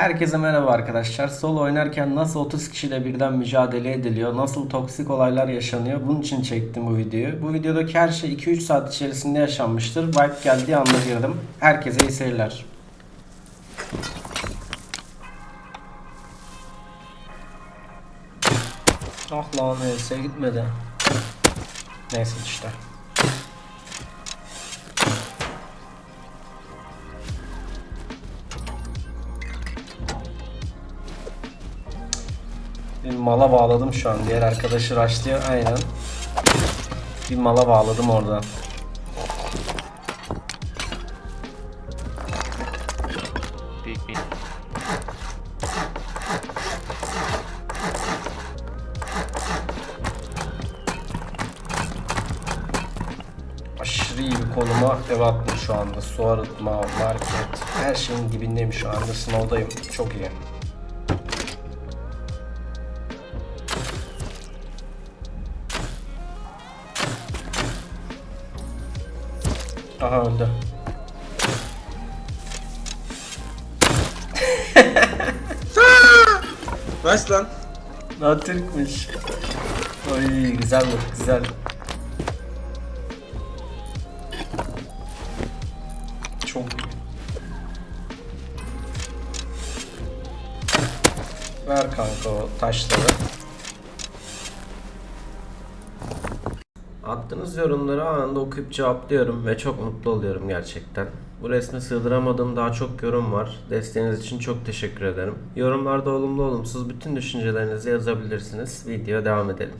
Herkese merhaba arkadaşlar. Solo oynarken nasıl 30 kişiyle birden mücadele ediliyor, nasıl toksik olaylar yaşanıyor bunun için çektim bu videoyu. Bu videodaki her şey 2-3 saat içerisinde yaşanmıştır. Vibe geldiği anda girdim. Herkese iyi seyirler. Ah lan neyse gitmedi. Neyse işte. Bir mala bağladım şu an. Diğer arkadaşı rushlıyor. Aynen. Bir mala bağladım orada. Büyük Aşırı iyi bir konuma ev şu anda. Su arıtma, market, her şeyin dibindeyim şu anda. Snow'dayım. Çok iyi. Aha öldü. Nice lan. Türkmüş. Oy güzel bu güzel. Çok. Ver kanka o taşları. Attığınız yorumları anında okuyup cevaplıyorum ve çok mutlu oluyorum gerçekten. Bu resme sığdıramadığım daha çok yorum var. Desteğiniz için çok teşekkür ederim. Yorumlarda olumlu olumsuz bütün düşüncelerinizi yazabilirsiniz. Videoya devam edelim.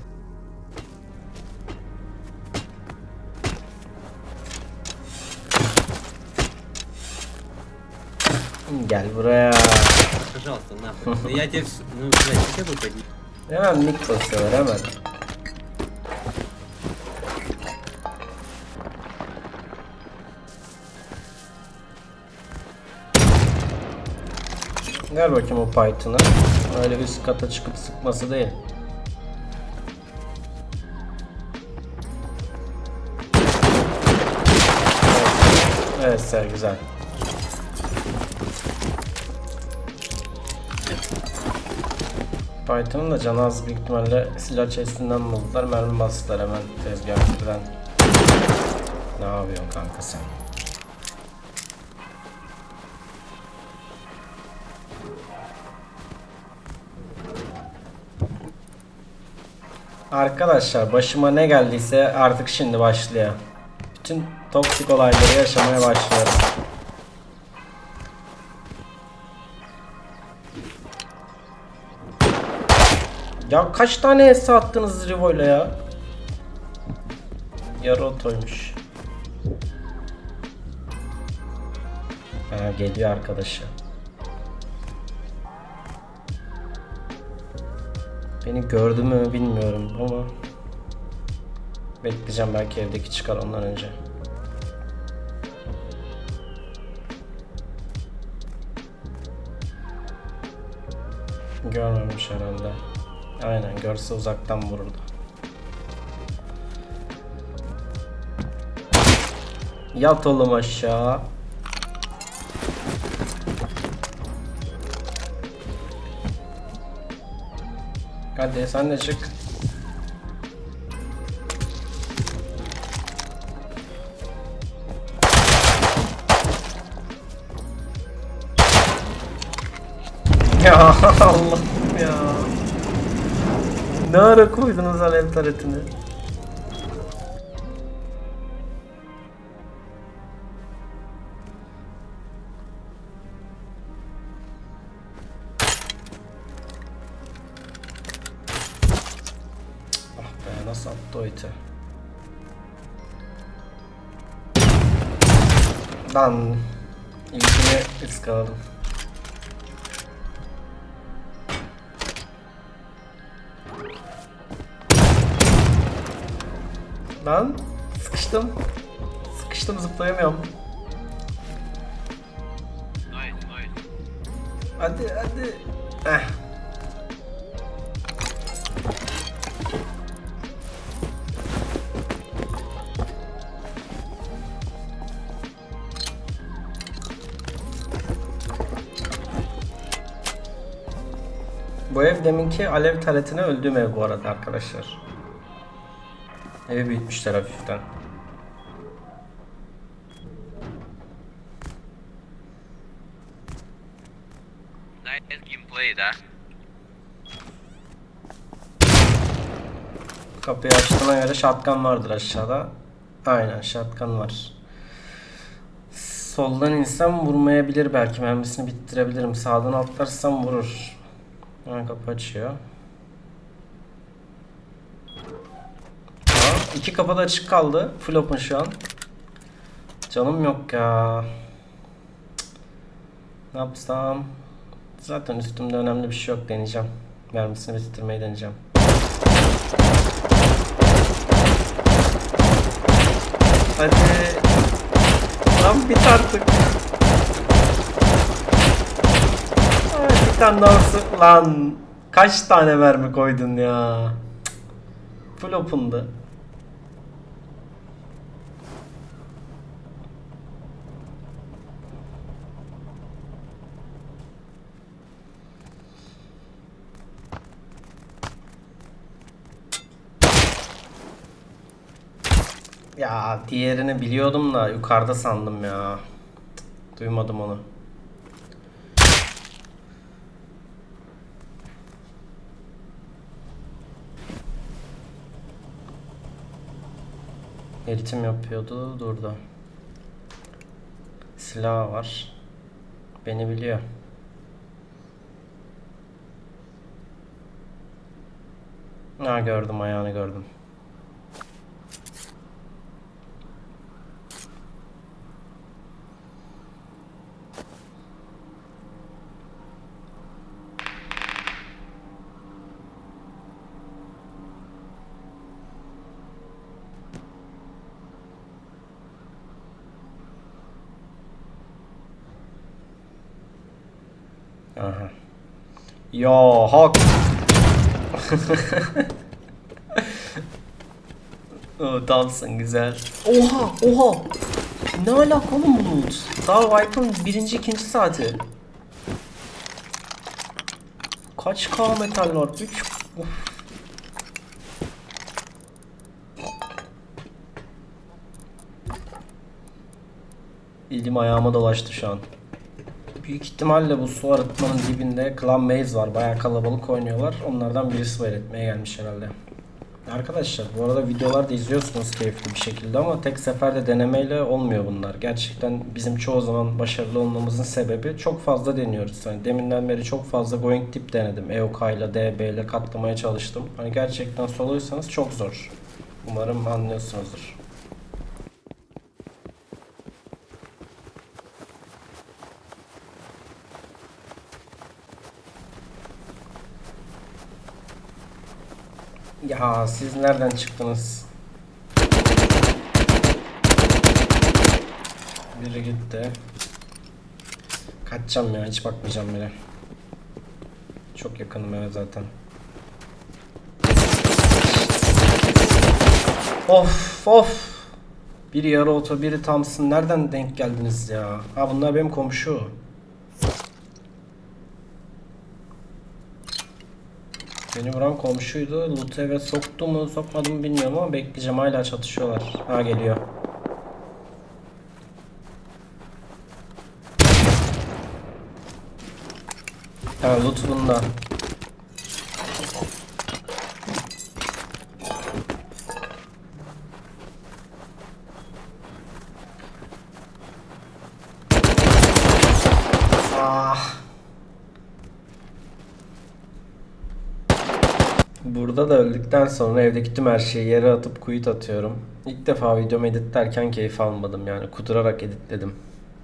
Gel buraya. Пожалуйста, нахуй. Я тебе... вс- Ну, блядь, хотя бы поди. Hemen mik basıyorlar Ver bakayım o Python'ı. Öyle üst kata çıkıp sıkması değil. Evet, evet güzel. Python'un da canı az büyük ihtimalle silah chestinden buldular. Mermi bastılar hemen tezgahçıdan. Ne yapıyorsun kanka sen? Arkadaşlar başıma ne geldiyse artık şimdi başlıyor. Bütün toksik olayları yaşamaya başlıyorum. Ya kaç tane hesa attınız Rivo'yla ya? Yarı otoymuş. Ha geliyor arkadaşı. Beni gördü mü bilmiyorum ama bekleyeceğim belki evdeki çıkar ondan önce. Görmemiş herhalde. Aynen görse uzaktan vururdu. Yat oğlum aşağı. Hadi sen de çık. Ya Allah'ım ya. Ne ara koydunuz alev taretini? Ah be nasıl attı o iti? Lan ilkini ıskaladım. Lan sıkıştım. Sıkıştım zıplayamıyorum. Hadi hadi. Eh. Bu ev deminki alev taretine öldüğüm ev bu arada arkadaşlar. Evi büyütmüşler hafiften. Kapıyı açtığına göre shotgun vardır aşağıda. Aynen shotgun var. Soldan insem vurmayabilir belki mermisini bittirebilirim. Sağdan atlarsam vurur. Hemen kapı açıyor. Aa, iki kapı da açık kaldı. Full open şu an. Canım yok ya. Ne yapsam? Zaten üstümde önemli bir şey yok deneyeceğim. Mermisini bitirmeyi deneyeceğim. Hadi. Lan bit artık. Ay, bir tane daha Lan. Kaç tane mermi koydun ya? Full open'dı. Ya diğerini biliyordum da yukarıda sandım ya. Duymadım onu. Eğitim yapıyordu, durdu. Silah var. Beni biliyor. Ha gördüm ayağını gördüm. Aha. Ya hak. o dalsın güzel. Oha oha. Ne alaka oğlum bu loot? Daha Vipe'ın birinci ikinci saati. Kaç K metal var? 3 Elim ayağıma dolaştı şu an. Büyük ihtimalle bu su arıtmanın dibinde Clan Maze var. Bayağı kalabalık oynuyorlar. Onlardan birisi var etmeye gelmiş herhalde. Arkadaşlar bu arada videolar da izliyorsunuz keyifli bir şekilde ama tek seferde denemeyle olmuyor bunlar. Gerçekten bizim çoğu zaman başarılı olmamızın sebebi çok fazla deniyoruz. Hani deminden beri çok fazla going tip denedim. EOK ile DB ile katlamaya çalıştım. Hani gerçekten soloysanız çok zor. Umarım anlıyorsunuzdur. Ya siz nereden çıktınız? Biri gitti. Kaçacağım ya hiç bakmayacağım bile. Çok yakınım eve zaten. Of of. Biri yarı oto biri Thompson. Nereden denk geldiniz ya? Ha bunlar benim komşu. Beni vuran komşuydu. Loot'u eve soktu mu sokmadı mı bilmiyorum ama bekleyeceğim hala çatışıyorlar. Ha geliyor. Ha loot bunda. Ah. Öldükten sonra evdeki tüm her şeyi yere atıp kuyut atıyorum. İlk defa videomu editlerken keyif almadım yani kudurarak editledim.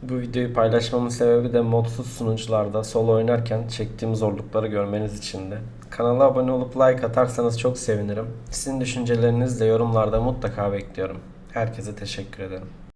Bu videoyu paylaşmamın sebebi de modsuz sunucularda solo oynarken çektiğim zorlukları görmeniz içindi. Kanala abone olup like atarsanız çok sevinirim. Sizin düşüncelerinizi de yorumlarda mutlaka bekliyorum. Herkese teşekkür ederim.